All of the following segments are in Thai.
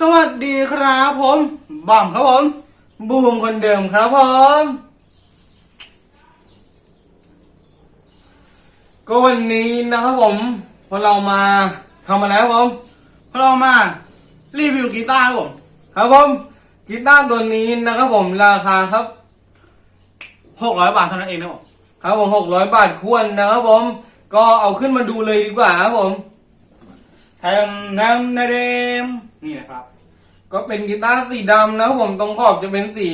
สวัสดีครับผมบอมครับผม บูมคนเดิมครับผม ก็วันนี้นะครับผมพวกเรามาทำอะไรครับผมเรามารีวิวกีตาร์ครับผม ครับผมกีตาร์ตัวนี้นะครับผมราคาครับหกร้อยบาทเท่านั้นเองนะผมครับผมหกร้อยบาทควรนะครับผม ก็เอาขึ้นมาดูเลยดีกว่าครับผม แทมน้ำนาเดมนี่นะครับ ก็เป็นกีตาร์สีดำนะครับผมตรงขอบจะเป็นสี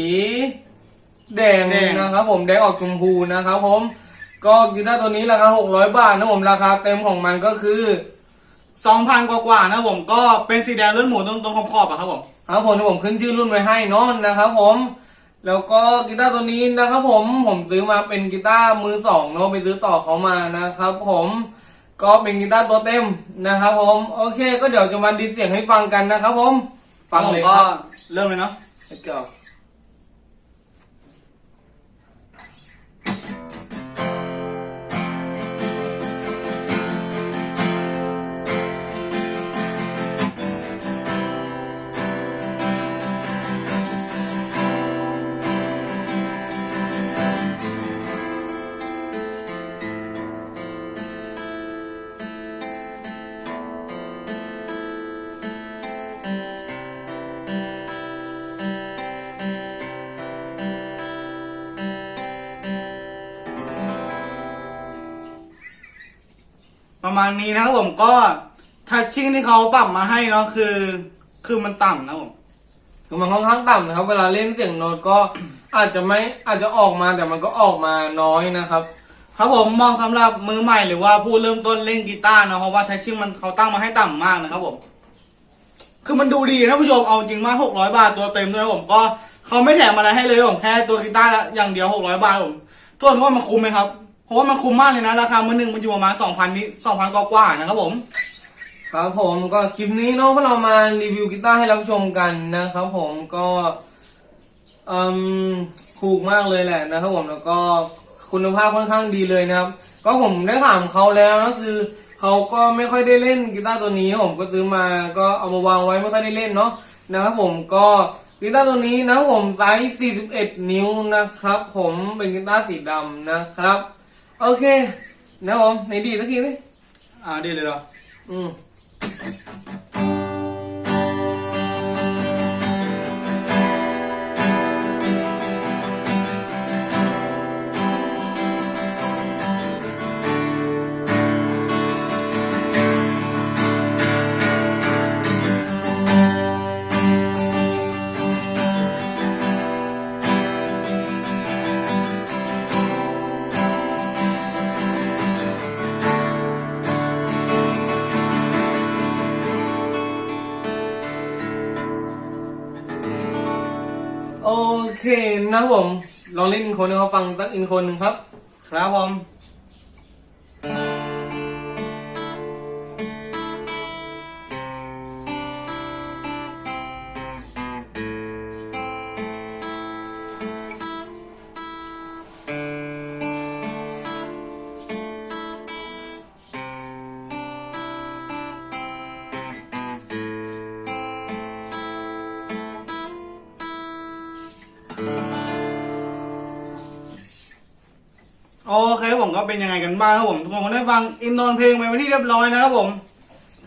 แดงแดง นะครับผมแดงออกชมพูนะครับผม ก็กีตาร์ตัวนี้ราคา600 บาทนะครับผมราคาเต็มของมันก็คือสองพันกว่าๆนะครับผมก็เป็นสีแดงรุ่นหมูตรงตรงขอบๆอะครับผม ครับผมที่ผมขึ้นชื่อรุ่นไว้ให้เนอนนะครับผม แล้วก็กีตาร์ตัวนี้นะครับผมผมซื้อมาเป็นกีตาร์มือสองเนาะไปซื้อต่อเขามานะครับผม ก็เป็นกีตาร์ตัวเต็มนะครับผม โอเค ก็เดี๋ยวจะมาดีเสียงให้ฟังกันนะครับผม ฟังเลยก็ครับ เริ่มเลยเนาะ Let's go ประมาณนี้นะครับผมก็ทัชชิ่งที่เขาปรับมาให้เนาะคือ คือมันต่ำนะครับผมคือมันค่อนข้างต่ำนะครับ เวลาเล่นเสียงโน้ตก็ อาจจะไม่อาจจะออกมาแต่มันก็ออกมาน้อยนะครับครับผมมองสำหรับมือใหม่หรือว่าผู้เริ่มต้นเล่นกีตาร์เนาะเพราะว่าทัชชิ่งมันเขาตั้งมาให้ต่ำมากนะครับผม คือมันดูดีนะผู้ชมเอาจริงมากหกร้อยบาทตัวเต็มด้วยนะผมก็เขาไม่แถมอะไรให้เลยผมแค่ตัวกีตาร์ละอย่างเดียวหกร้อยบาทผมตัวผมว่ามันคุ้มไหมครับเพ ราะว่ามันคุ้มมากเลยนะ ราคามือหนึ่งมันอยู่ประมาณสองพันนี้สองพันกว่าๆนะครับผม ครับผมก็คลิปนี้เนาะพวกเรามารีวิวกีตาร์ให้รับชมกันนะครับผมก็อืมถูกมากเลยแหละนะครับผมแล้วก็คุณภาพค่อนข้างดีเลยนะครับ ก็ผมได้ถามเขาแล้วนะคือเขาก็ไม่ค่อยได้เล่นกีตาร์ตัวนี้ผมก็ซื้อมาก็เอามาวางไว้ไม่ค่อยได้เล่นเนาะนะครับผมก็กีตาร์ตัวนี้นะครับผมไซส์ 41 นิ้วนะครับ ผมเป็นกีตาร์สีดำนะครับ โอเคนะครับผมในดีสักทีสิอ่าดีเลยเหรอ อืม เคนะครับผม ลองเล่นอินโคนให้เขาฟังสักอินโทรหนึ่งครับ ครับผม โอเคผมก็เป็นยังไงกันบ้างครับผมทุกคนได้ฟังอินโทรเพลงไปเป็นที่เรียบร้อยนะครับผม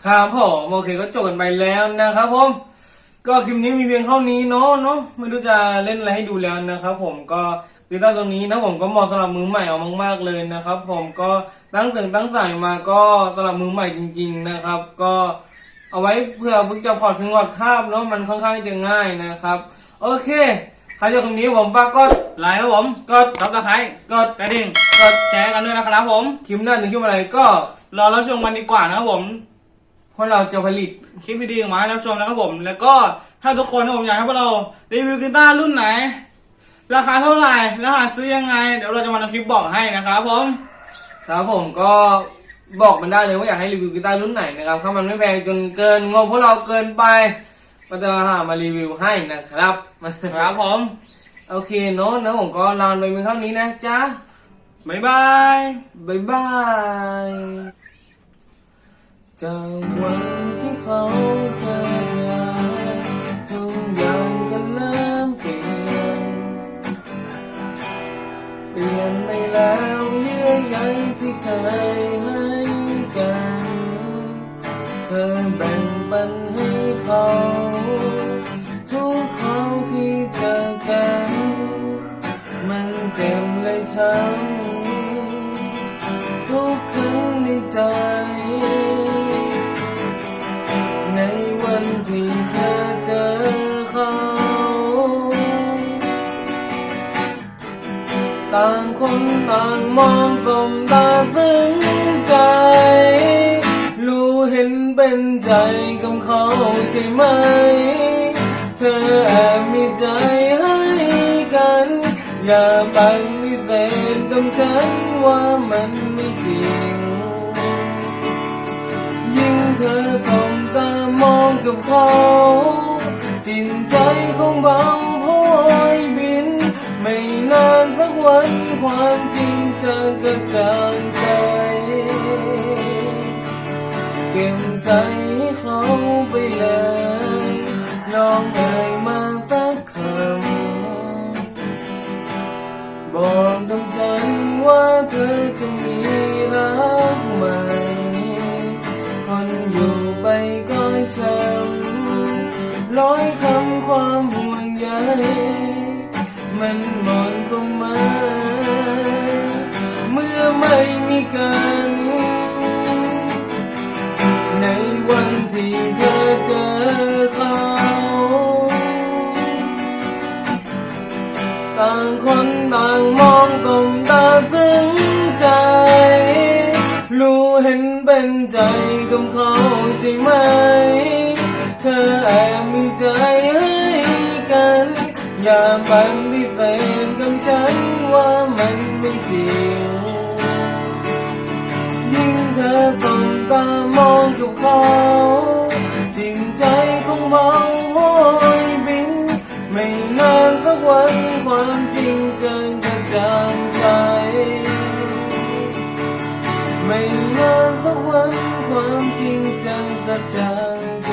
ครับผมโอเคก็จบกันไปแล้วนะครับผม ก็คลิปนี้มีเพียงเท่านี้เนาะเนาะไม่รู้จะเล่นอะไรให้ดูแล้วนะครับผมก็กีตาร์ตัวนี้นะผมก็เหมาะสำหรับมือใหม่เอามาก ๆเลยนะครับ ผมก็ตั้งเสียงตั้งสายมาก็สำหรับมือใหม่จริง ๆนะครับ ก็เอาไว้เพื่อฝึกจับพอร์ตถึงหอดคาบเนาะมันค่อนข้างจะง่ายนะครับ โอเค ใครชอบคลิปนี้ผมฝากกดไลค์ครับผม กดซับสไครต์กดกระดิ่ง กดแชร์กันด้วยนะครับผม คลิปหน้าถึงคลิปอะไรก็รอรับชมกันดีกว่านะครับผมพวกเราจะผลิตคลิปดีๆออกมาให้รับชมนะครับผม แล้วก็ถ้าทุกคนนะผมอยากให้พวกเรารีวิวกีตาร์รุ่นไหน ราคาเท่าไหร่รหัสซื้อยังไง เดี๋ยวเราจะมาทำคลิปบอกให้นะครับผม ครับผมก็บอกมันได้เลยว่าอยากให้รีวิวกีตาร์รุ่นไหนนะครับถ้ามันไม่แพงจนเกินงบพวกเราเกินไป ก็จะหามารีวิวให้นะครับครับผมโอเคเนาะนะผมก็ลาไปเพียงเท่านี้นะจ้าบายบายบายบายจากวันที่เขาเจอทุกอย่างก็เริ่มเปลี่ยน เปลี่ยนไปแล้วเยื่อใยที่เคย ธอแบ่งปันให้เขา ทุกครั้งที่เจอกัน มันเจ็บเลยช้ำทุกครั้งในใจ ในวันที่เธอเจอเขาต่างคนต่างมองสมตาซึ้ง ใจกับเขาใช่ไหม เธอแอบมีใจให้กัน อย่าปฏิเสธกับฉันว่ามันไม่จริง ยิ่งเธอส่องตามองกับเขาจิตใจของเบาพอยบิน ไม่นานสักวันความจริงจะกระจ่างใจ เก็บใจ ลองเอ่ยมาสักคำบอกกับฉันว่าเธอจะมี เห็นเป็นใจกับเขาใช่ไหม เธอแอบมีใจให้กัน อย่าปฏิเสธกับฉันว่ามันไม่จริง ยิ่งเธอส่งตามองกับเขาจริงใจของเบาโหยบิน ไม่นานสักวัน จังกระจ่างใจ